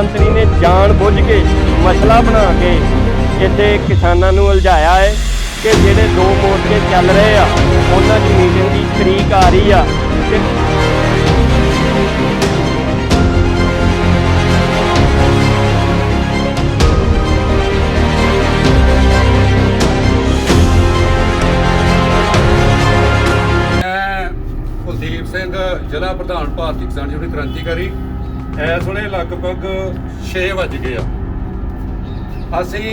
ਮੰਤਰੀ ਨੇ ਜਾਣ ਬੁੱਝ ਕੇ ਮਸਲਾ ਬਣਾ ਕੇ ਇੱਥੇ ਕਿਸਾਨਾਂ ਨੂੰ ਉਲਝਾਇਆ ਹੈ ਕਿ ਜਿਹੜੇ ਦੋ ਮੋਰਚੇ ਚੱਲ ਰਹੇ ਆ, ਉਹਨਾਂ ਦੀ ਮੀਟਿੰਗ ਦੀ ਤਰੀਕ ਆ ਰਹੀ ਆ ਤੇ ਕੁਲਦੀਪ ਸਿੰਘ, ਜ਼ਿਲ੍ਹਾ ਪ੍ਰਧਾਨ ਭਾਰਤੀ ਕਿਸਾਨ ਯੂਨੀਅਨ ਕ੍ਰਾਂਤੀਕਾਰੀ। ਇਸ ਵੇਲੇ ਲਗਭਗ 6 ਵੱਜ ਗਏ ਆ। ਅਸੀਂ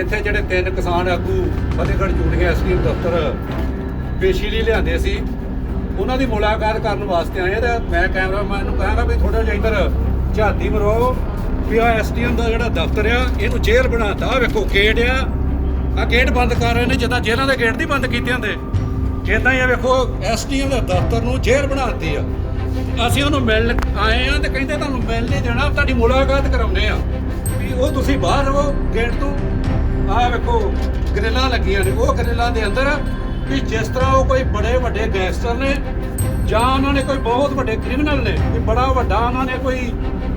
ਇੱਥੇ ਜਿਹੜੇ ਤਿੰਨ ਕਿਸਾਨ ਆਗੂ ਫਤਿਹਗੜ੍ਹ ਚੂੜੀਆਂ ਐਸਡੀਐਮ ਦਫ਼ਤਰ ਪੇਸ਼ੀ ਲਈ ਲਿਆਂਦੇ ਸੀ, ਉਹਨਾਂ ਦੀ ਮੁਲਾਕਾਤ ਕਰਨ ਵਾਸਤੇ ਆਏ ਆ ਤੇ ਮੈਂ ਕੈਮਰਾਮੈਨ ਨੂੰ ਕਹਾਂਗਾ ਵੀ ਥੋੜਾ ਜਿਹਾ ਇੱਧਰ ਝਾਤੀ ਮਰੋ। ਵੀ ਆ ਐਸਡੀਐਮ ਦਾ ਜਿਹੜਾ ਦਫ਼ਤਰ ਆ, ਇਹਨੂੰ ਜੇਲ੍ਹ ਬਣਾਤਾ। ਆਹ ਵੇਖੋ, ਗੇਟ ਆ। ਆ ਗੇਟ ਬੰਦ ਕਰ ਰਹੇ ਨੇ, ਜਿੱਦਾਂ ਜੇਲ੍ਹਾਂ ਦੇ ਗੇਟ ਨਹੀਂ ਬੰਦ ਕੀਤੇ ਹੁੰਦੇ। ਇਦਾਂ ਹੀ ਆ ਵੇਖੋ, ਐਸਡੀਐਮ ਦੇ ਦਫ਼ਤਰ ਨੂੰ ਜੇਲ੍ਹ ਬਣਾਤੀ ਆ। ਅਸੀਂ ਉਹਨੂੰ ਮਿਲਣ ਆਏ ਆ ਤੇ ਕਹਿੰਦੇ ਤੁਹਾਨੂੰ ਮਿਲ ਨਹੀਂ ਦੇਣਾ, ਤੁਹਾਡੀ ਮੁਲਾਕਾਤ ਕਰਾਉਂਦੇ ਆ। ਵੀ ਉਹ ਤੁਸੀਂ ਬਾਹਰ ਰਹੋ, ਗੇਟ ਤੋਂ। ਆਹ ਵੇਖੋ, ਗ੍ਰਿਲਾਂ ਲੱਗੀਆਂ ਨੇ। ਉਹ ਗ੍ਰਿਲਾਂ ਦੇ ਅੰਦਰ ਵੀ ਜਿਸ ਤਰ੍ਹਾਂ ਉਹ ਕੋਈ ਬੜੇ ਵੱਡੇ ਗੈਂਗਸਟਰ ਨੇ ਜਾਂ ਉਹਨਾਂ ਨੇ ਕੋਈ ਬਹੁਤ ਵੱਡੇ ਕ੍ਰਿਮੀਨਲ ਨੇ ਵੀ ਬੜਾ ਵੱਡਾ ਉਹਨਾਂ ਨੇ ਕੋਈ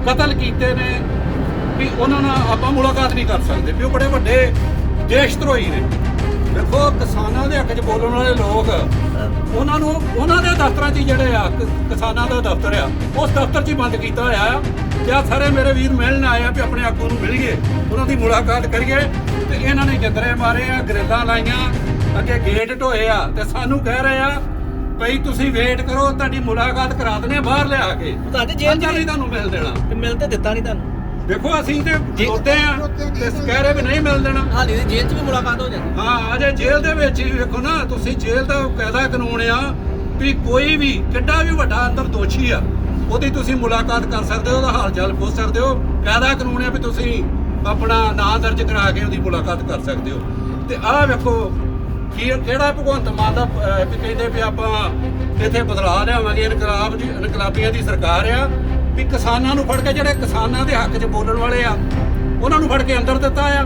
ਕਤਲ ਕੀਤੇ ਨੇ, ਵੀ ਉਹਨਾਂ ਨਾਲ ਆਪਾਂ ਮੁਲਾਕਾਤ ਨਹੀਂ ਕਰ ਸਕਦੇ, ਵੀ ਉਹ ਬੜੇ ਵੱਡੇ ਦੇਸ਼ ਧਰੋਹੀ ਨੇ। ਦੇਖੋ ਕਿਸਾਨਾਂ ਦੇ ਹੱਕ 'ਚ ਬੋਲਣ ਵਾਲੇ ਲੋਕ ਉਹਨਾਂ ਨੂੰ ਉਹਨਾਂ ਦੇ ਦਫ਼ਤਰਾਂ 'ਚ ਹੀ ਜਿਹੜੇ ਆ ਕਿ- ਕਿਸਾਨਾਂ ਦਾ ਦਫ਼ਤਰ ਆ ਉਸ ਦਫ਼ਤਰ 'ਚ ਹੀ ਬੰਦ ਕੀਤਾ ਹੋਇਆ ਆ। ਆਹ ਸਾਰੇ ਮੇਰੇ ਵੀਰ ਮਿਲਣ ਆਏ ਆ ਵੀ ਆਪਣੇ ਆਗੂ ਨੂੰ ਮਿਲੀਏ ਉਹਨਾਂ ਦੀ ਮੁਲਾਕਾਤ ਕਰੀਏ ਤੇ ਇਹਨਾਂ ਨੇ ਜਿੰਦਰੇ ਮਾਰੇ ਆ ਗ੍ਰਿਲਾਂ ਲਾਈਆਂ ਅੱਗੇ ਗੇਟ ਢੋਏ ਆ ਤੇ ਸਾਨੂੰ ਕਹਿ ਰਹੇ ਆ ਭਈ ਤੁਸੀਂ ਵੇਟ ਕਰੋ ਤੁਹਾਡੀ ਮੁਲਾਕਾਤ ਕਰਾ ਦਨੇ ਬਾਹਰ ਲਿਆ ਕੇ। ਤੁਹਾਡੇ ਜੇਲ੍ਹ 'ਚ ਅੰਦਰ ਤੁਹਾਨੂੰ ਮਿਲ ਦੇਣਾ। ਤੇ ਮਿਲ ਤੇ ਦਿੱਤਾ ਨਹੀਂ ਤੁਹਾਨੂੰ। ਦੇਖੋ ਅਸੀਂ ਤੇ ਖਲੋਤੇ ਆ ਤੇ ਕਹਿ ਰਹੇ ਵੀ ਨਹੀਂ ਮਿਲ ਦੇਣਾ। ਹਾਲੀ ਦੇ ਜੇਲ੍ਹ 'ਚ ਵੀ ਮੁਲਾਕਾਤ ਹੋ ਜਾਂਦੀ। ਹਾਂ ਅਜੇ ਜੇਲ੍ਹ ਦੇ ਵਿੱਚ ਹੀ ਵੇਖੋ ਨਾ ਤੁਸੀਂ ਜੇਲ੍ਹ ਦਾ ਕਾਇਦਾ ਕਾਨੂੰਨ ਆ ਵੀ ਕੋਈ ਵੀ ਕਿੱਡਾ ਵੀ ਵੱਡਾ ਅੰਦਰ ਦੋਸ਼ੀ ਆ ਉਹਦੀ ਤੁਸੀਂ ਮੁਲਾਕਾਤ ਕਰ ਸਕਦੇ ਹੋ ਉਹਦਾ ਹਾਲ ਚਾਲ ਪੁੱਛ ਸਕਦੇ ਹੋ। ਕਾਇਦਾ ਕਾਨੂੰਨ ਆ ਵੀ ਤੁਸੀਂ ਆਪਣਾ ਨਾਂ ਦਰਜ ਕਰਾ ਕੇ ਉਹਦੀ ਮੁਲਾਕਾਤ ਕਰ ਸਕਦੇ ਹੋ। ਤੇ ਆਹ ਵੇਖੋ ਕੀ ਕਿਹੜਾ ਭਗਵੰਤ ਮਾਨ ਦਾ ਵੀ ਕਹਿੰਦੇ ਵੀ ਆਪਾਂ ਇੱਥੇ ਬਦਲਾਅ ਲਿਆਵਾਂਗੇ ਇਨਕਲਾਬ ਦੀ ਇਨਕਲਾਬੀਆਂ ਦੀ ਸਰਕਾਰ ਆ ਵੀ ਕਿਸਾਨਾਂ ਨੂੰ ਫੜ ਕੇ ਜਿਹੜੇ ਕਿਸਾਨਾਂ ਦੇ ਹੱਕ 'ਚ ਬੋਲਣ ਵਾਲੇ ਆ ਉਹਨਾਂ ਨੂੰ ਫੜ ਕੇ ਅੰਦਰ ਦਿੱਤਾ ਆ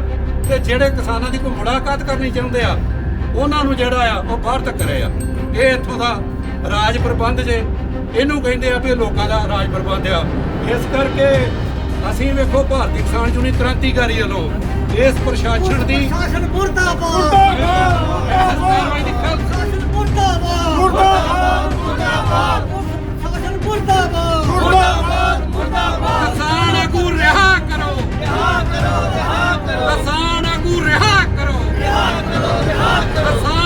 ਤੇ ਜਿਹੜੇ ਕਿਸਾਨਾਂ ਦੀ ਕੋਈ ਮੁਲਾਕਾਤ ਕਰਨੀ ਚਾਹੁੰਦੇ ਆ ਉਹਨਾਂ ਨੂੰ ਜਿਹੜਾ ਆ ਉਹ ਬਾਹਰ ਤੱਕ ਕਰੇ ਆ। ਇਹ ਇੱਥੋਂ ਦਾ ਰਾਜ ਪ੍ਰਬੰਧ ਜੇ ਇਹਨੂੰ ਕਹਿੰਦੇ ਆ ਵੀ ਲੋਕਾਂ ਦਾ ਰਾਜ ਪ੍ਰਬੰਧ ਆ। ਇਸ ਕਰਕੇ ਅਸੀਂ ਵੇਖੋ ਭਾਰਤੀ ਕਿਸਾਨ ਯੂਨੀਅਨ ਕ੍ਰਾਂਤੀਕਾਰੀ ਵੱਲੋਂ ਇਸ ਪ੍ਰਸ਼ਾਸਨ ਦੀ ਮੁਰਦਾਬਾਦ! ਮੁਰਦਾਬਾਦ! ਮੁਰਦਾਬਾਦ! ਮੁਰਦਾਬਾਦ! ਮੁਰਦਾਬਾਦ! ਮੁਰਦਾਬਾਦ! ਮੁਰਦਾਬਾਦ ਕਿਸਾਨ ਆਗੂ ਰਿਹਾ ਕਰੋ। ਰਿਹਾ ਕਰੋ ਰਿਹਾ ਕਰੋ। ਕਿਸਾਨ ਆਗੂ ਰਿਹਾ ਕਰੋ। ਰਿਹਾ ਕਰੋ ਰਿਹਾ ਕਰੋ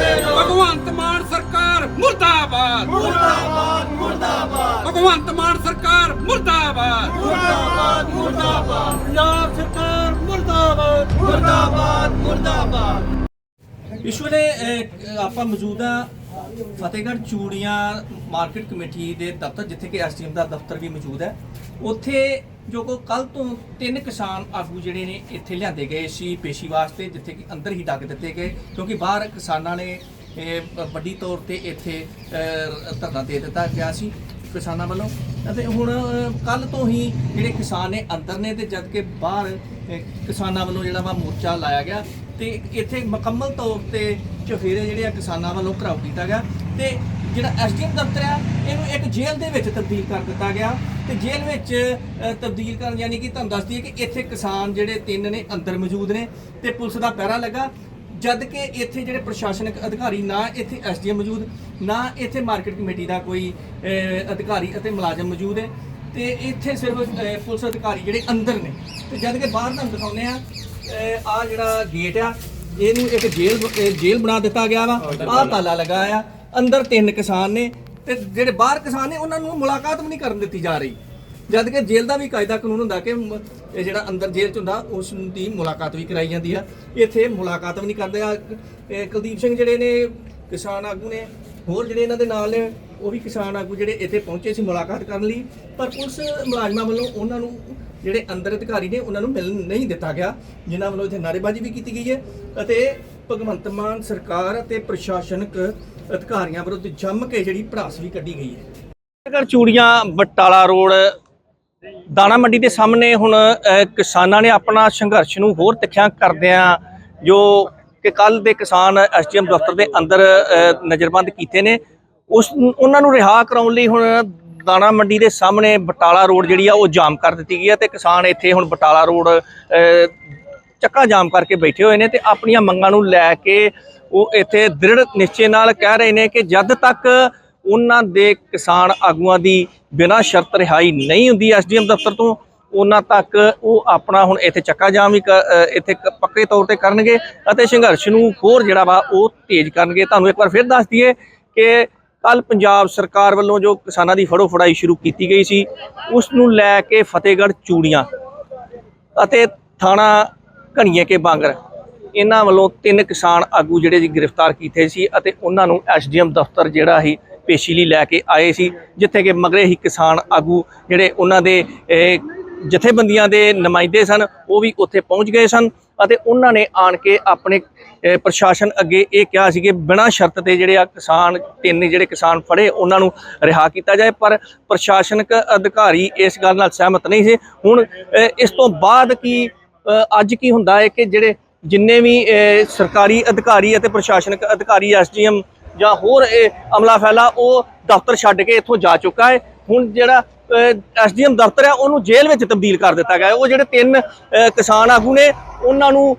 ਭਗਵੰਤ ਮਾਨ ਸਰਕਾਰ ਮੁਰਦਾਬਾਦ। ਮੁਰਦਾਬਾਦ ਮੁਰਦਾਬਾਦ। ਭਗਵੰਤ ਮਾਨ ਸਰਕਾਰ ਮੁਰਦਾਬਾਦ। ਮੁਰਦਾਬਾਦ ਮੁਰਦਾਬਾਦ। ਪੰਜਾਬ ਸਰਕਾਰ ਮੁਰਦਾਬਾਦ। ਮੁਰਦਾਬਾਦ ਮੁਰਦਾਬਾਦ। ਇਸ ਵੇਲੇ ਆਪਾਂ ਮੌਜੂਦ ਹਾਂ ਫਤਿਹਗੜ੍ਹ ਚੂੜੀਆਂ ਮਾਰਕੀਟ ਕਮੇਟੀ ਦੇ ਦਫ਼ਤਰ ਜਿੱਥੇ ਕਿ ਐਸਡੀਐਮ ਦਾ ਦਫ਼ਤਰ ਵੀ ਮੌਜੂਦ ਹੈ ਉੱਥੇ ਜੋ ਕੋ ਕੱਲ ਤੋਂ ਤਿੰਨ ਕਿਸਾਨ ਆਗੂ ਜਿਹੜੇ ਨੇ ਇੱਥੇ ਲਿਆਂਦੇ ਗਏ ਸੀ ਪੇਸ਼ੀ ਵਾਸਤੇ ਜਿੱਥੇ ਕਿ ਅੰਦਰ ਹੀ ਡੱਕ ਦਿੱਤੇ ਗਏ ਕਿਉਂਕਿ ਬਾਹਰ ਕਿਸਾਨਾਂ ਨੇ ਇਹ, ਵੱਡੀ ਤੌਰ ਤੇ ਇੱਥੇ ਧਰਨਾ ਦੇ ਦਿੱਤਾ ਗਿਆ ਸੀ ਕਿਸਾਨਾਂ ਵੱਲੋਂ। ਅਤੇ ਹੁਣ ਕੱਲ ਤੋਂ ਹੀ ਜਿਹੜੇ ਕਿਸਾਨ ਨੇ ਅੰਦਰ ਨੇ ਤੇ ਜਦ ਕਿ ਬਾਹਰ ਕਿਸਾਨਾਂ ਵੱਲੋਂ ਜਿਹੜਾ ਵਾ ਮੋਰਚਾ ਲਾਇਆ ਗਿਆ ਤੇ ਇੱਥੇ ਮੁਕੰਮਲ ਤੌਰ ਤੇ ਚਫੇਰੇ ਜਿਹੜੇ ਆ ਕਿਸਾਨਾਂ ਵੱਲੋਂ ਘਰਾਓ ਕੀਤਾ ਗਿਆ ਤੇ ਜਿਹੜਾ ਐਸਡੀਐਮ ਦਫ਼ਤਰ ਆ, ਇਹਨੂੰ ਇੱਕ ਜੇਲ੍ਹ ਦੇ ਵਿੱਚ ਤਬਦੀਲ ਕਰ ਦਿੱਤਾ ਗਿਆ। ਤੇ ਜੇਲ੍ਹ ਵਿੱਚ ਤਬਦੀਲ ਕਰਨ ਯਾਨੀ ਕਿ ਤੁਹਾਨੂੰ ਦੱਸਦੀ ਹੈ ਕਿ ਇੱਥੇ ਕਿਸਾਨ ਜਿਹੜੇ ਤਿੰਨ ਨੇ ਅੰਦਰ ਮੌਜੂਦ ਨੇ ਤੇ ਪੁਲਿਸ ਦਾ ਪਹਿਰਾ ਲੱਗਾ। ਜਦ ਕਿ ਇੱਥੇ ਜਿਹੜੇ ਪ੍ਰਸ਼ਾਸਨਿਕ ਅਧਿਕਾਰੀ ਨਾ ਇੱਥੇ ਐਸਡੀਐਮ ਮੌਜੂਦ, ਨਾ ਇੱਥੇ ਮਾਰਕੀਟ ਕਮੇਟੀ ਦਾ ਕੋਈ ਅਧਿਕਾਰੀ ਅਤੇ ਮੁਲਾਜ਼ਮ ਮੌਜੂਦ ਹੈ। ਤੇ ਇੱਥੇ ਸਿਰਫ ਪੁਲਿਸ ਅਧਿਕਾਰੀ ਜਿਹੜੇ ਅੰਦਰ ਨੇ। ਤੇ ਜਦ ਕਿ ਬਾਹਰ ਤੁਹਾਨੂੰ ਦਿਖਾਉਂਦੇ ਆ ਆ ਜਿਹੜਾ ਗੇਟ ਆ, ਇਹਨੂੰ ਇੱਕ ਜੇਲ੍ਹ ਜੇਲ੍ਹ ਬਣਾ ਦਿੱਤਾ ਗਿਆ ਵਾ। ਆਹ ਤਾਲਾ ਲੱਗਾ ਆ ਅੰਦਰ ਤਿੰਨ ਕਿਸਾਨ ਨੇ ਤੇ ਜਿਹੜੇ ਬਾਹਰ ਕਿਸਾਨ ਨੇ, ਉਹਨਾਂ ਨੂੰ ਮੁਲਾਕਾਤ ਵੀ ਨਹੀਂ ਕਰਨ ਦਿੱਤੀ ਜਾ ਰਹੀ। ਜਦ ਕਿ ਜੇਲ੍ਹ ਦਾ ਵੀ ਕਾਇਦਾ ਕਾਨੂੰਨ ਹੁੰਦਾ ਕਿ ਇਹ ਜਿਹੜਾ ਅੰਦਰ ਜੇਲ੍ਹ ਚ ਹੁੰਦਾ, ਉਸ ਦੀ ਮੁਲਾਕਾਤ ਵੀ ਕਰਾਈ ਜਾਂਦੀ ਆ। ਇੱਥੇ ਮੁਲਾਕਾਤ ਵੀ ਨਹੀਂ ਕਰਦੇ ਆ। ਇਹ ਕੁਲਦੀਪ ਸਿੰਘ ਜਿਹੜੇ ਨੇ, ਕਿਸਾਨ ਆਗੂ ਨੇ, ਹੋਰ ਜਿਹੜੇ ਇਹਨਾਂ ਦੇ ਨਾਲ ਨੇ, ਉਹ ਵੀ ਕਿਸਾਨ ਆਗੂ ਜਿਹੜੇ ਇੱਥੇ ਪਹੁੰਚੇ ਸੀ ਮੁਲਾਕਾਤ ਕਰਨ ਲਈ। ਪਰ ਪੁਲਿਸ ਮੁਲਾਜ਼ਮਾਂ ਵੱਲੋਂ ਉਹਨਾਂ ਨੂੰ ਜਿਹੜੇ ਅੰਦਰ ਅਧਿਕਾਰੀ ਨੇ, ਉਹਨਾਂ ਨੂੰ ਮਿਲਣ ਨਹੀਂ ਦਿੱਤਾ ਗਿਆ, ਜਿਨ੍ਹਾਂ ਵੱਲੋਂ ਇੱਥੇ ਨਾਅਰੇਬਾਜ਼ੀ ਵੀ ਕੀਤੀ ਗਈ ਹੈ। ਅਤੇ ਭਗਵੰਤ ਮਾਨ ਸਰਕਾਰ ਅਤੇ ਪ੍ਰਸ਼ਾਸਨਿਕ ਅਧਿਕਾਰੀਆਂ ਵਿਰੁੱਧ ਜੰਮ ਕੇ ਜਿਹੜੀ ਭੜਾਸ ਵੀ ਕੱਢੀ ਗਈ ਹੈ। ਅਗਰ ਚੂੜੀਆਂ, ਬਟਾਲਾ ਰੋਡ, ਦਾਣਾ ਮੰਡੀ ਦੇ ਸਾਹਮਣੇ ਹੁਣ ਕਿਸਾਨਾਂ ਨੇ ਆਪਣਾ ਸੰਘਰਸ਼ ਨੂੰ ਹੋਰ ਤਿੱਖਿਆ ਕਰਦਿਆਂ ਜੋ ਕਿ ਕੱਲ ਦੇ ਕਿਸਾਨ ਐਸਟੀਐਮ ਦਫ਼ਤਰ ਦੇ ਅੰਦਰ ਨਜ਼ਰਬੰਦ ਕੀਤੇ ਨੇ। ਉਸ, ਉਹਨਾਂ ਨੂੰ ਰਿਹਾ ਕਰਾਉਣ ਲਈ ਹੁਣ ਦਾਣਾ ਮੰਡੀ ਦੇ ਸਾਹਮਣੇ ਬਟਾਲਾ ਰੋਡ ਜਿਹੜੀ ਆ ਉਹ ਜਾਮ ਕਰ ਦਿੱਤੀ ਗਈ ਹੈ ਤੇ ਕਿਸਾਨ ਇੱਥੇ ਹੁਣ ਬਟਾਲਾ ਰੋਡ ਚੱਕਾ ਜਾਮ ਕਰਕੇ ਬੈਠੇ ਹੋਏ ਨੇ ਤੇ ਆਪਣੀਆਂ ਮੰਗਾਂ ਨੂੰ ਲੈ ਕੇ ਉਹ ਇੱਥੇ ਦ੍ਰਿੜ ਨਿਸ਼ਚੇ ਨਾਲ ਕਹਿ ਰਹੇ ਨੇ ਕਿ ਜਦ ਤੱਕ ਉਹਨਾਂ ਦੇ ਕਿਸਾਨ ਆਗੂਆਂ ਦੀ ਬਿਨਾਂ ਸ਼ਰਤ ਰਿਹਾਈ ਨਹੀਂ ਹੁੰਦੀ ਐਸਡੀਐਮ ਦਫ਼ਤਰ ਤੋਂ, ਉਹਨਾਂ ਤੱਕ ਉਹ ਆਪਣਾ ਹੁਣ ਇੱਥੇ ਚੱਕਾ ਜਾਮ ਵੀ ਕ- ਇੱਥੇ ਪੱਕੇ ਤੌਰ ਤੇ ਕਰਨਗੇ ਅਤੇ ਸੰਘਰਸ਼ ਨੂੰ ਹੋਰ ਜਿਹੜਾ ਵਾ ਉਹ ਤੇਜ਼ ਕਰਨਗੇ। ਤੁਹਾਨੂੰ ਇੱਕ ਵਾਰ ਫਿਰ ਦੱਸ ਦਈਏ ਕਿ ਕੱਲ ਪੰਜਾਬ ਸਰਕਾਰ ਵੱਲੋਂ ਜੋ ਕਿਸਾਨਾਂ ਦੀ ਫੜੋ ਫੜਾਈ ਸ਼ੁਰੂ ਕੀਤੀ ਗਈ ਸੀ, ਉਸ ਨੂੰ ਲੈ ਕੇ ਫਤਿਹਗੜ੍ਹ ਚੂੜੀਆਂ ਅਤੇ ਥਾਣਾ ਘਣੀਏ ਕੇ ਬਾਂਗਰ। ਇਹਨਾਂ ਵੱਲੋਂ ਤਿੰਨ ਕਿਸਾਨ ਆਗੂ ਜਿਹੜੇ ਜੀ ਗ੍ਰਿਫਤਾਰ ਕੀਤੇ ਸੀ ਅਤੇ ਉਹਨਾਂ ਨੂੰ ਐਸਡੀਐਮ ਦਫ਼ਤਰ ਜਿਹੜਾ ਹੀ ਪੇਸ਼ੀ ਲਈ ਲੈ ਕੇ ਆਏ ਸੀ, ਜਿੱਥੇ ਕਿ ਮਗਰੇ ਹੀ ਕਿਸਾਨ ਆਗੂ ਜਿਹੜੇ ਉਹਨਾਂ ਦੇ ਜਥੇਬੰਦੀਆਂ ਦੇ ਨੁਮਾਇੰਦੇ ਸਨ, ਉਹ ਵੀ ਉੱਥੇ ਪਹੁੰਚ ਗਏ ਸਨ ਅਤੇ ਉਹਨਾਂ ਨੇ ਆਣ ਕੇ ਆਪਣੇ ਪ੍ਰਸ਼ਾਸਨ ਅੱਗੇ ਇਹ ਕਿਹਾ ਸੀ ਕਿ ਬਿਨਾਂ ਸ਼ਰਤ ਤੇ ਜਿਹੜੇ ਆ ਕਿਸਾਨ, ਤਿੰਨ ਜਿਹੜੇ ਕਿਸਾਨ ਫੜੇ, ਉਹਨਾਂ ਨੂੰ ਰਿਹਾ ਕੀਤਾ ਜਾਏ, ਪਰ ਪ੍ਰਸ਼ਾਸਨਿਕ ਅਧਿਕਾਰੀ ਇਸ ਗੱਲ ਨਾਲ ਸਹਿਮਤ ਨਹੀਂ ਸੀ। ਹੁਣ ਇਸ ਤੋਂ ਬਾਅਦ ਕੀ ਅੱਜ ਕੀ ਹੁੰਦਾ ਹੈ ਕਿ ਜਿਹੜੇ ਜਿੰਨੇ ਵੀ ਸਰਕਾਰੀ ਅਧਿਕਾਰੀ ਅਤੇ ਪ੍ਰਸ਼ਾਸਨਿਕ ਅਧਿਕਾਰੀ, ਐਸਡੀਐਮ ਜਾਂ ਹੋਰ ਅਮਲਾ ਫੈਲਾ, ਉਹ ਦਫ਼ਤਰ ਛੱਡ ਕੇ ਇੱਥੋਂ ਜਾ ਚੁੱਕਾ ਹੈ। ਹੁਣ ਜਿਹੜਾ ਐਸਡੀਐਮ ਦਫ਼ਤਰ ਹੈ, ਉਹਨੂੰ ਜੇਲ੍ਹ ਵਿੱਚ ਤਬਦੀਲ ਕਰ ਦਿੱਤਾ ਗਿਆ ਉਹ ਜਿਹੜੇ ਤਿੰਨ ਕਿਸਾਨ ਆਗੂ ਨੇ, ਉਹਨਾਂ ਨੂੰ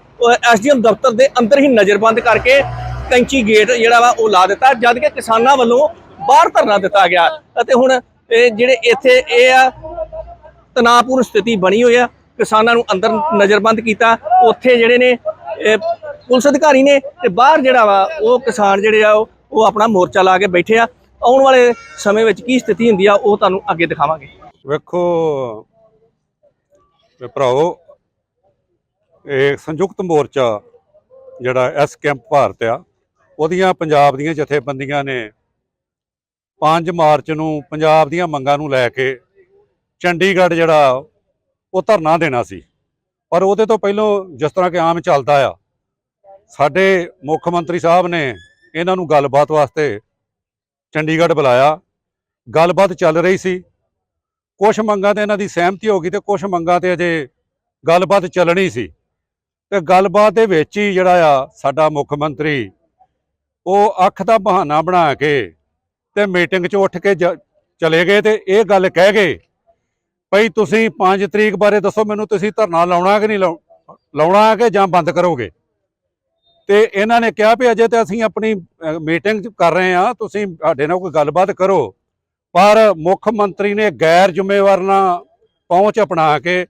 ਐਸਡੀਐਮ ਦਫ਼ਤਰ ਦੇ ਅੰਦਰ ਹੀ ਨਜ਼ਰਬੰਦ ਕਰਕੇ ਕੈਂਚੀ ਗੇਟ ਜਿਹੜਾ ਵਾ, ਉਹ ਲਾ ਦਿੱਤਾ, ਜਦ ਕਿ ਕਿਸਾਨਾਂ ਵੱਲੋਂ ਬਾਹਰ ਧਰਨਾ ਦਿੱਤਾ ਗਿਆ। ਅਤੇ ਹੁਣ ਜਿਹੜੇ ਇੱਥੇ, ਇਹ ਆ, ਤਣਾਅਪੂਰਨ ਸਥਿਤੀ ਬਣੀ ਹੋਈ ਆ। ਕਿਸਾਨਾਂ ਨੂੰ ਅੰਦਰ ਨਜ਼ਰਬੰਦ ਕੀਤਾ। ਉੱਥੇ ਜਿਹੜੇ ਨੇ ਪੁਲਿਸ ਅਧਿਕਾਰੀ ਨੇ ਤੇ ਬਾਹਰ ਜਿਹੜਾ ਵਾ, ਉਹ ਕਿਸਾਨ ਜਿਹੜੇ ਆ, ਉਹ ਆਪਣਾ ਮੋਰਚਾ ਲਾ ਕੇ ਬੈਠੇ ਆ। ਆਉਣ ਵਾਲੇ ਸਮੇਂ ਵਿੱਚ ਕੀ ਸਥਿਤੀ ਹੁੰਦੀ ਆ, ਉਹ ਤੁਹਾਨੂੰ ਅੱਗੇ ਦਿਖਾਵਾਂਗੇ। ਵੇਖੋ ਭਰਾਓ ਇਹ ਸੰਯੁਕਤ ਮੋਰਚਾ ਜਿਹੜਾ ਐਸ ਕੈਂਪ ਭਾਰਤ ਆ, ਉਹਦੀਆਂ ਪੰਜਾਬ ਦੀਆਂ ਜਥੇਬੰਦੀਆਂ ਨੇ 5 ਮਾਰਚ ਨੂੰ ਪੰਜਾਬ ਦੀਆਂ ਮੰਗਾਂ ਨੂੰ ਲੈ ਕੇ ਚੰਡੀਗੜ੍ਹ ਜਿਹੜਾ ਉਹ ਧਰਨਾ ਦੇਣਾ ਸੀ। ਪਰ ਉਹਦੇ ਤੋਂ ਪਹਿਲਾਂ ਜਿਸ ਤਰ੍ਹਾਂ ਕਿ ਆਮ ਚੱਲਦਾ ਆ, ਸਾਡੇ ਮੁੱਖ ਮੰਤਰੀ ਸਾਹਿਬ ਨੇ ਇਹਨਾਂ ਨੂੰ ਗੱਲਬਾਤ ਵਾਸਤੇ ਚੰਡੀਗੜ੍ਹ ਬੁਲਾਇਆ। ਗੱਲਬਾਤ ਚੱਲ ਰਹੀ ਸੀ। ਕੁਝ ਮੰਗਾਂ ਤੇ ਇਹਨਾਂ ਦੀ ਸਹਿਮਤੀ ਹੋ ਗਈ ਤੇ ਕੁਝ ਮੰਗਾਂ ਤੇ ਅਜੇ ਗੱਲਬਾਤ ਚੱਲਣੀ ਸੀ। ਤੇ ਗੱਲਬਾਤ ਦੇ ਵਿੱਚ ਹੀ ਜਿਹੜਾ ਆ ਸਾਡਾ ਮੁੱਖ ਮੰਤਰੀ, ਉਹ ਅੱਖ ਦਾ ਬਹਾਨਾ ਬਣਾ ਕੇ ਤੇ ਮੀਟਿੰਗ 'ਚ ਉੱਠ ਕੇ ਜ- ਚਲੇ ਗਏ ਤੇ ਇਹ ਗੱਲ ਕਹਿ ਗਏ ਭਈ ਤੁਸੀਂ 5 ਤਰੀਕ ਬਾਰੇ ਦੱਸੋ, ਮੈਨੂੰ ਤੁਸੀਂ ਧਰਨਾ ਲਾਉਣਾ ਕਿ ਨਹੀਂ ਲਾਉ- ਲਾਉਣਾ ਕਿ ਜਾਂ ਬੰਦ ਕਰੋਗੇ? ਤੇ ਇਹਨਾਂ ਨੇ ਕਿਹਾ ਵੀ ਅਜੇ ਤੇ ਅਸੀਂ ਆਪਣੀ ਮੀਟਿੰਗ ਕਰ ਰਹੇ ਆ ਤੁਸੀਂ ਸਾਡੇ ਨਾਲ ਕੋਈ ਗੱਲਬਾਤ ਕਰੋ। ਪਰ ਮੁੱਖ ਮੰਤਰੀ ਨੇ ਗੈਰ ਜ਼ਿੰਮੇਵਾਰ ਨਾਲ ਪਹੁੰਚ ਅਪਣਾ ਕੇ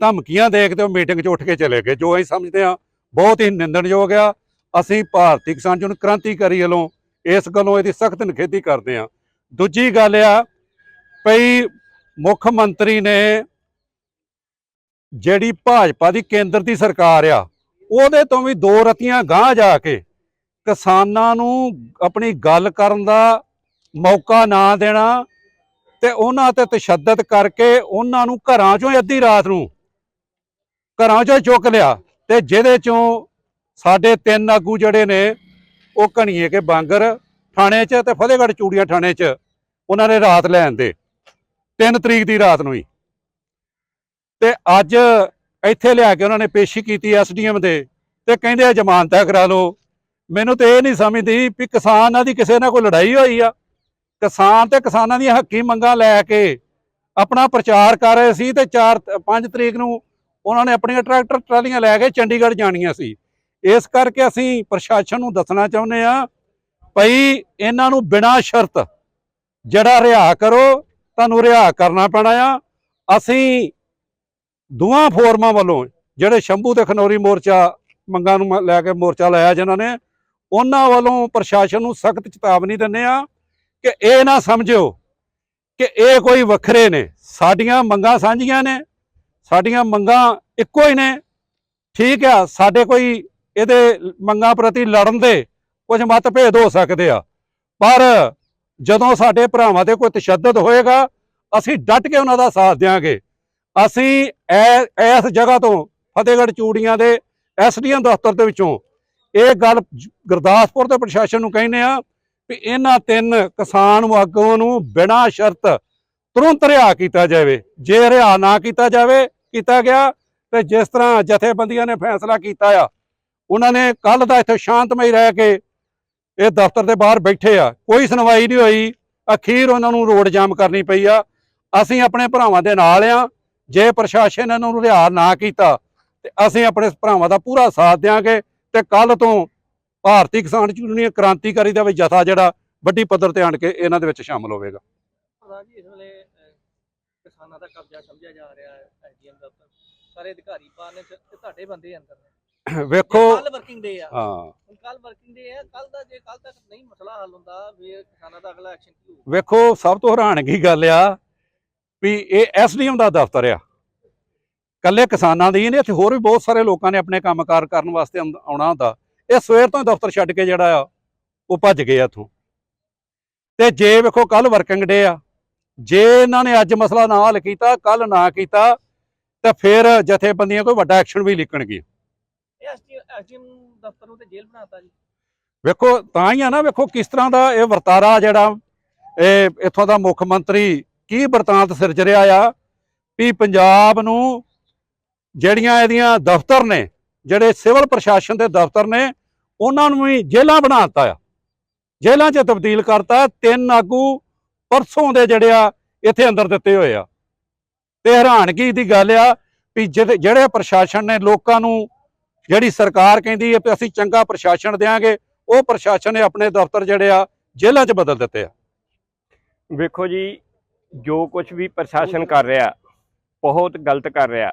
ਧਮਕੀਆਂ ਦੇ ਕੇ ਉਹ ਮੀਟਿੰਗ 'ਚ ਉੱਠ ਕੇ ਚਲੇ ਗਏ, ਜੋ ਅਸੀਂ ਸਮਝਦੇ ਆ ਬਹੁਤ ਹੀ ਨਿੰਦਣਯੋਗ ਆ। ਅਸੀਂ ਭਾਰਤੀ ਕਿਸਾਨ ਜਨ ਕ੍ਰਾਂਤੀਕਾਰੀ ਵੱਲੋਂ ਇਸ ਗੱਲੋਂ ਇਹਦੀ ਸਖਤ ਨਿਖੇਧੀ ਕਰਦੇ ਆ ਦੂਜੀ ਗੱਲ ਆ, ਭਈ ਮੁੱਖ ਮੰਤਰੀ ਨੇ ਜਿਹੜੀ ਭਾਜਪਾ ਦੀ ਕੇਂਦਰ ਦੀ ਸਰਕਾਰ ਆ, ਉਹਦੇ ਤੋਂ ਵੀ ਦੋ ਰਤੀਆਂ ਗਾਂਹ ਜਾ ਕੇ ਕਿਸਾਨਾਂ ਨੂੰ ਆਪਣੀ ਗੱਲ ਕਰਨ ਦਾ ਮੌਕਾ ਨਾ ਦੇਣਾ ਤੇ ਉਹਨਾਂ ਤੇ ਤਸ਼ੱਦਦ ਕਰਕੇ ਉਹਨਾਂ ਨੂੰ ਘਰਾਂ ਚੋਂ ਅੱਧੀ ਰਾਤ ਨੂੰ ਘਰਾਂ ਚੋਂ ਚੁੱਕ ਲਿਆ ਤੇ ਜਿਹਦੇ ਚੋਂ ਸਾਡੇ ਤਿੰਨ ਆਗੂ ਜਿਹੜੇ ਨੇ, ਉਹ ਘਣੀਏ ਕੇ ਬਾਂਗਰ ਥਾਣੇ 'ਚ ਤੇ ਫਤਿਹਗੜ੍ਹ ਚੂੜੀਆਂ ਥਾਣੇ 'ਚ ਉਹਨਾਂ ਨੇ ਰਾਤ ਲੈਣ ਦੇ। 3 ਤਰੀਕ ਦੀ ਰਾਤ ਨੂੰ ਹੀ। ਤੇ ਅੱਜ ਇੱਥੇ ਲਿਆ ਕੇ ਉਹਨਾਂ ਨੇ ਪੇਸ਼ੀ ਕੀਤੀ ਐਸਡੀਐਮ ਦੇ ਤੇ ਕਹਿੰਦੇ ਆ, ਜ਼ਮਾਨਤਾਂ ਕਰਾ ਲਓ। ਮੈਨੂੰ ਤੇ ਇਹ ਨਹੀਂ ਸਮਝਦੀ ਵੀ ਕਿਸਾਨਾਂ ਦੀ ਕਿਸੇ ਨਾਲ ਕੋਈ ਲੜਾਈ ਹੋਈ ਆ। ਕਿਸਾਨ ਤੇ ਕਿਸਾਨਾਂ ਦੀਆਂ ਹੱਕੀ ਮੰਗਾਂ ਲੈ ਕੇ ਆਪਣਾ ਪ੍ਰਚਾਰ ਕਰ ਰਹੇ ਸੀ ਤੇ 4 5 ਤਰੀਕ ਨੂੰ ਉਹਨਾਂ ਨੇ ਆਪਣੀਆਂ ਟਰੈਕਟਰ, ਟਰਾਲੀਆਂ ਲੈ ਕੇ ਚੰਡੀਗੜ੍ਹ ਜਾਣੀਆਂ ਸੀ। ਇਸ ਕਰਕੇ ਅਸੀਂ ਪ੍ਰਸ਼ਾਸਨ ਨੂੰ ਦੱਸਣਾ ਚਾਹੁੰਦੇ ਆ ਭਈ ਇਹਨਾਂ ਨੂੰ ਬਿਨਾਂ ਸ਼ਰਤ ਜਿਹੜਾ ਰਿਹਾ ਕਰੋ ਤੁਹਾਨੂੰ ਰਿਹਾ ਕਰਨਾ ਪੈਣਾ ਆ। ਅਸੀਂ ਦੋਵਾਂ ਫੋਰਮਾਂ ਵੱਲੋਂ ਜਿਹੜੇ ਸ਼ੰਭੂ ਤੇ ਖਨੌਰੀ ਮੋਰਚਾ ਮੰਗਾਂ ਨੂੰ ਮ- ਲੈ ਕੇ ਮੋਰਚਾ ਲਾਇਆ ਜਿਨ੍ਹਾਂ ਨੇ, ਉਹਨਾਂ ਵੱਲੋਂ ਪ੍ਰਸ਼ਾਸਨ ਨੂੰ ਸਖਤ ਚੇਤਾਵਨੀ ਦਿੰਦੇ ਆ ਕਿ ਇਹ ਨਾ ਸਮਝਿਓ ਕਿ ਇਹ ਕੋਈ ਵੱਖਰੇ ਨੇ। ਸਾਡੀਆਂ ਮੰਗਾਂ ਸਾਂਝੀਆਂ ਨੇ, ਸਾਡੀਆਂ ਮੰਗਾਂ ਇੱਕੋ ਹੀ ਨੇ। ਠੀਕ ਆ, ਸਾਡੇ ਕੋਈ ਇਹਦੇ ਮੰਗਾਂ ਪ੍ਰਤੀ ਲੜਨ ਦੇ ਕੁਝ ਮਤਭੇਦ ਹੋ ਸਕਦੇ ਆ। ਪਰ ਜਦੋਂ ਸਾਡੇ ਭਰਾਵਾਂ ਤੇ ਕੋਈ ਤਸ਼ੱਦਦ ਹੋਏਗਾ, ਅਸੀਂ ਡਟ ਕੇ ਉਹਨਾਂ ਦਾ ਸਾਥ ਦਿਆਂਗੇ। ਅਸੀਂ ਐ- ਇਸ ਜਗ੍ਹਾ ਤੋਂ ਫਤਿਹਗੜ੍ਹ ਚੂੜੀਆਂ ਦੇ ਐਸਡੀਐਮ ਦਫ਼ਤਰ ਦੇ ਵਿੱਚੋਂ ਇਹ ਗੱਲ ਗੁਰਦਾਸਪੁਰ ਦੇ ਪ੍ਰਸ਼ਾਸਨ ਨੂੰ ਕਹਿੰਦੇ ਆ ਵੀ ਇਹਨਾਂ ਤਿੰਨ ਕਿਸਾਨ ਆਗੂਆਂ ਨੂੰ ਬਿਨਾਂ ਸ਼ਰਤ ਤੁਰੰਤ ਰਿਹਾ ਕੀਤਾ ਜਾਵੇ। ਜੇ ਰਿਹਾ ਨਾ ਕੀਤਾ ਜਾਵੇ, ਕੀਤਾ ਗਿਆ ਤੇ ਜਿਸ ਤਰ੍ਹਾਂ ਜਥੇਬੰਦੀਆਂ ਨੇ ਫੈਸਲਾ ਕੀਤਾ ਆ, ਉਹਨਾਂ ਨੇ ਕੱਲ ਦਾ ਇੱਥੇ ਸ਼ਾਂਤਮਈ ਰਹਿ ਕੇ ਇਹ ਦਫ਼ਤਰ ਦੇ ਬਾਹਰ ਬੈਠੇ ਆ, ਕੋਈ ਸੁਣਵਾਈ ਨਹੀਂ ਹੋਈ। ਅਖੀਰ ਉਹਨਾਂ ਨੂੰ ਰੋਡ ਜਾਮ ਕਰਨੀ ਪਈ ਆ। ਅਸੀਂ ਆਪਣੇ ਭਰਾਵਾਂ ਦੇ ਨਾਲ ਆ, ਜੇ ਪ੍ਰਸ਼ਾਸਨ ਇਹਨਾਂ ਨੂੰ ਰਿਹਾ ਨਾ ਕੀਤਾ, ਤੇ ਅਸੀਂ ਆਪਣੇ ਭਰਾਵਾਂ ਦਾ ਪੂਰਾ ਸਾਥ ਦਿਆਂਗੇ ਤੇ ਕੱਲ ਤੋਂ ਭਾਰਤੀ ਕਿਸਾਨ ਯੂਨੀਅਨ ਕ੍ਰਾਂਤੀਕਾਰੀ ਦਾ ਵੀ ਜਥਾ ਜਿਹੜਾ, ਵੱਡੀ ਪੱਧਰ ਤੇ ਆਣ ਕੇ ਇਹਨਾਂ ਦੇ ਵਿੱਚ ਸ਼ਾਮਲ ਹੋਵੇਗਾ। ਪ੍ਰਧਾਨ ਜੀ, ਇਸ ਵੇਲੇ ਕਿਸਾਨਾਂ ਦਾ ਕਬਜ਼ਾ ਸਮਝਿਆ ਜਾ ਰਿਹਾ ਹੈ ਐਸਡੀਐਮ ਦਫ਼ਤਰ। ਸਾਰੇ ਅਧਿਕਾਰੀ ਬਾਹਰ ਨੇ ਤੁਹਾਡੇ ਬੰਦੇ ਅੰਦਰ ਨੇ। ਵੇਖੋ। ਕੱਲ ਵਰਕਿੰਗ ਡੇ ਆ। ਹਾਂ। ਕੱਲ ਵਰਕਿੰਗ ਡੇ ਆ। ਕੱਲ ਦਾ ਜੇ ਕੱਲ ਤੱਕ ਨਹੀਂ ਮਸਲਾ ਹੱਲ ਹੁੰਦਾ ਇਹ ਕਿਸਾਨਾਂ ਦਾ ਅਗਲਾ ਐਕਸ਼ਨ ਕੀ ਹੋਊ ਵੇਖੋ ਸਭ ਤੋਂ ਹੈਰਾਨਗੀ ਗੱਲ ਆ ਵੀ ਇਹ ਐਸਡੀਐਮ ਦਾ ਦਫ਼ਤਰ ਆ। ਕੱਲੇ ਕਿਸਾਨਾਂ ਦੀ ਨਹੀਂ ਇੱਥੇ ਹੋਰ ਵੀ ਬਹੁਤ ਸਾਰੇ ਲੋਕਾਂ ਨੇ ਆਪਣੇ ਕੰਮਕਾਰ ਕਰਨ ਵਾਸਤੇ ਆਉਣਾ ਹੁੰਦਾ। ਇਹ ਸਵੇਰ ਤੋਂ ਹੀ ਦਫ਼ਤਰ ਛੱਡ ਕੇ ਜਿਹੜਾ ਆ ਉਹ ਭੱਜ ਗਏ ਆ ਇੱਥੋਂ। ਤੇ ਜੇ ਵੇਖੋ ਕੱਲ ਵਰਕਿੰਗ ਡੇ ਆ। ਜੇ ਇਹਨਾਂ ਨੇ ਅੱਜ ਮਸਲਾ ਨਾ ਹੱਲ ਕੀਤਾ ਕੱਲ ਨਾ ਕੀਤਾ ਤੇ ਫਿਰ ਜਥੇਬੰਦੀਆਂ ਕੋਈ ਵੱਡਾ ਐਕਸ਼ਨ ਵੀ ਲਿਖਣਗੇ ਇਹ ਐਸਡੀਐਮ ਦਫ਼ਤਰ ਨੂੰ ਤੇ ਜੇਲ੍ਹ ਬਣਾਤਾ ਜੀ। ਵੇਖੋ, ਤਾਂ ਹੀ ਆ ਨਾ, ਵੇਖੋ ਕਿਸ ਤਰ੍ਹਾਂ ਦਾ ਇਹ ਵਰਤਾਰਾ ਜਿਹੜਾ ਇਹ ਇੱਥੋਂ ਦਾ ਮੁੱਖ ਮੰਤਰੀ ਕੀ ਵਰਤਾਂਤ ਸਿਰਜ ਰਿਹਾ ਆ ਵੀ ਪੰਜਾਬ ਨੂੰ ਜਿਹੜੀਆਂ ਇਹਦੀਆਂ ਦਫ਼ਤਰ ਨੇ, ਜਿਹੜੇ ਸਿਵਲ ਪ੍ਰਸ਼ਾਸਨ ਦੇ ਦਫ਼ਤਰ ਨੇ, ਉਹਨਾਂ ਨੂੰ ਵੀ ਜੇਲ੍ਹਾਂ ਬਣਾਤਾ ਆ। ਜੇਲ੍ਹਾਂ 'ਚ ਤਬਦੀਲ ਕਰਤਾ, ਤਿੰਨ ਆਗੂ ਪਰਸੋਂ ਦੇ ਜਿਹੜੇ ਆ ਇੱਥੇ ਅੰਦਰ ਦਿੱਤੇ ਹੋਏ ਆ। ਤੇ ਹੈਰਾਨਗੀ ਦੀ ਗੱਲ ਆ ਵੀ ਜਿਹਦੇ- ਜਿਹੜੇ ਪ੍ਰਸ਼ਾਸਨ ਨੇ ਲੋਕਾਂ ਨੂੰ ਜਿਹੜੀ ਸਰਕਾਰ ਕਹਿੰਦੀ ਹੈ ਕਿ ਅਸੀਂ ਚੰਗਾ ਪ੍ਰਸ਼ਾਸਨ ਦੇਾਂਗੇ ਉਹ ਪ੍ਰਸ਼ਾਸਨ ਨੇ ਆਪਣੇ ਦਫ਼ਤਰ ਜਿਹੜੇ ਆ, ਜੇਲ੍ਹਾਂ 'ਚ ਬਦਲ ਦਿੱਤੇ ਆ। ਵੇਖੋ ਜੀ, ਜੋ ਕੁਝ ਵੀ ਪ੍ਰਸ਼ਾਸਨ ਕਰ ਰਿਹਾ, ਬਹੁਤ ਗਲਤ ਕਰ ਰਿਹਾ।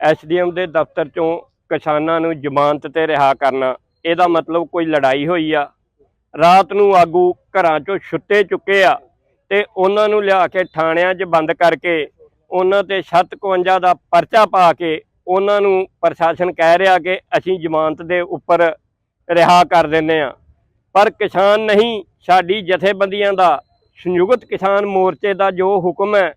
ਐਸਡੀਐਮ ਦੇ ਦਫ਼ਤਰ ਚੋਂ ਕਿਸਾਨਾਂ ਨੂੰ ਜ਼ਮਾਨਤ ਤੇ ਰਿਹਾ ਕਰਨਾ, ਇਹਦਾ ਮਤਲਬ ਕੋਈ ਲੜਾਈ ਹੋਈ ਆ। ਰਾਤ ਨੂੰ ਆਗੂ ਘਰਾਂ ਚੋਂ ਛੁੱਟੇ ਚੁੱਕੇ ਆ ਤੇ ਉਹਨਾਂ ਨੂੰ ਲਿਆ ਕੇ ਥਾਣਿਆਂ 'ਚ ਬੰਦ ਕਰਕੇ ਉਹਨਾਂ ਤੇ 751 ਦਾ ਪਰਚਾ ਪਾ ਕੇ ਉਹਨਾਂ ਨੂੰ ਪ੍ਰਸ਼ਾਸਨ ਕਹਿ ਰਿਹਾ ਕਿ ਅਸੀਂ ਜ਼ਮਾਨਤ ਦੇ ਉੱਪਰ ਰਿਹਾ ਕਰ ਦਿੰਨੇ ਆ ਪਰ ਕਿਸਾਨ ਨਹੀਂ, ਸਾਡੀ ਜਥੇਬੰਦੀਆਂ ਦਾ, ਸੰਯੁਕਤ ਕਿਸਾਨ ਮੋਰਚੇ ਦਾ ਜੋ ਹੁਕਮ ਹੈ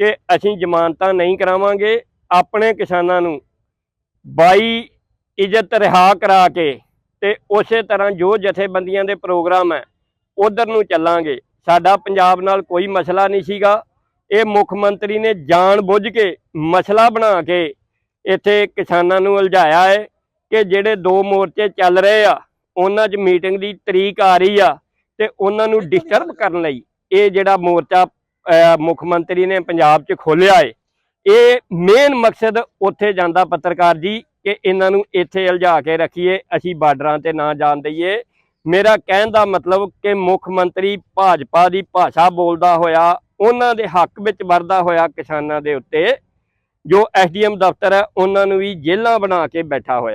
ਕਿ ਅਸੀਂ ਜ਼ਮਾਨਤਾਂ ਨਹੀਂ ਕਰਾਵਾਂਗੇ, ਆਪਣੇ ਕਿਸਾਨਾਂ ਨੂੰ ਬਾਈ ਇੱਜ਼ਤ ਰਿਹਾ ਕਰਾ ਕੇ ਤੇ ਉਸੇ ਤਰ੍ਹਾਂ ਜੋ ਜਥੇਬੰਦੀਆਂ ਦੇ ਪ੍ਰੋਗਰਾਮ ਹੈ, ਉਧਰ ਨੂੰ ਚੱਲਾਂਗੇ। ਸਾਡਾ ਪੰਜਾਬ ਨਾਲ ਕੋਈ ਮਸਲਾ ਨਹੀਂ ਸੀਗਾ। ਇਹ ਮੁੱਖ ਮੰਤਰੀ ਨੇ ਜਾਣ ਬੁੱਝ ਕੇ ਮਸਲਾ ਬਣਾ ਕੇ ਇੱਥੇ ਕਿਸਾਨਾਂ ਨੂੰ ਉਲਝਾਇਆ ਹੈ ਕਿ ਜਿਹੜੇ ਦੋ ਮੋਰਚੇ ਚੱਲ ਰਹੇ ਆ, ਉਹਨਾਂ 'ਚ ਮੀਟਿੰਗ ਦੀ ਤਰੀਕ ਆ ਰਹੀ ਆ ਤੇ ਉਹਨਾਂ ਨੂੰ ਡਿਸਟਰਬ ਕਰਨ ਲਈ ਇਹ ਜਿਹੜਾ ਮੋਰਚਾ ਮੁੱਖ ਮੰਤਰੀ ਨੇ ਪੰਜਾਬ 'ਚ ਖੋਲਿਆ ਹੈ ਇਹ ਮੇਨ ਮਕਸਦ ਉੱਥੇ ਜਾਂਦਾ ਪੱਤਰਕਾਰ ਜੀ ਕਿ ਇਹਨਾਂ ਨੂੰ ਇੱਥੇ ਉਲਝਾ ਕੇ ਰੱਖੀਏ, ਅਸੀਂ ਬਾਰਡਰਾਂ ਤੇ ਨਾ ਜਾਣ ਦਈਏ। ਮੇਰਾ ਕਹਿਣ ਦਾ ਮਤਲਬ ਕਿ ਮੁੱਖ ਮੰਤਰੀ ਭਾਜਪਾ ਦੀ ਭਾਸ਼ਾ ਬੋਲਦਾ ਹੋਇਆ, ਉਹਨਾਂ ਦੇ ਹੱਕ ਵਿੱਚ ਵਰਦਾ ਹੋਇਆ ਕਿਸਾਨਾਂ ਦੇ ਉੱਤੇ ਜੋ ਐਸਡੀਐਮ ਦਫ਼ਤਰ ਹੈ ਉਹਨਾਂ ਨੂੰ ਵੀ ਜੇਲ੍ਹਾਂ ਬਣਾ ਕੇ ਬੈਠਾ ਹੋਇਆ।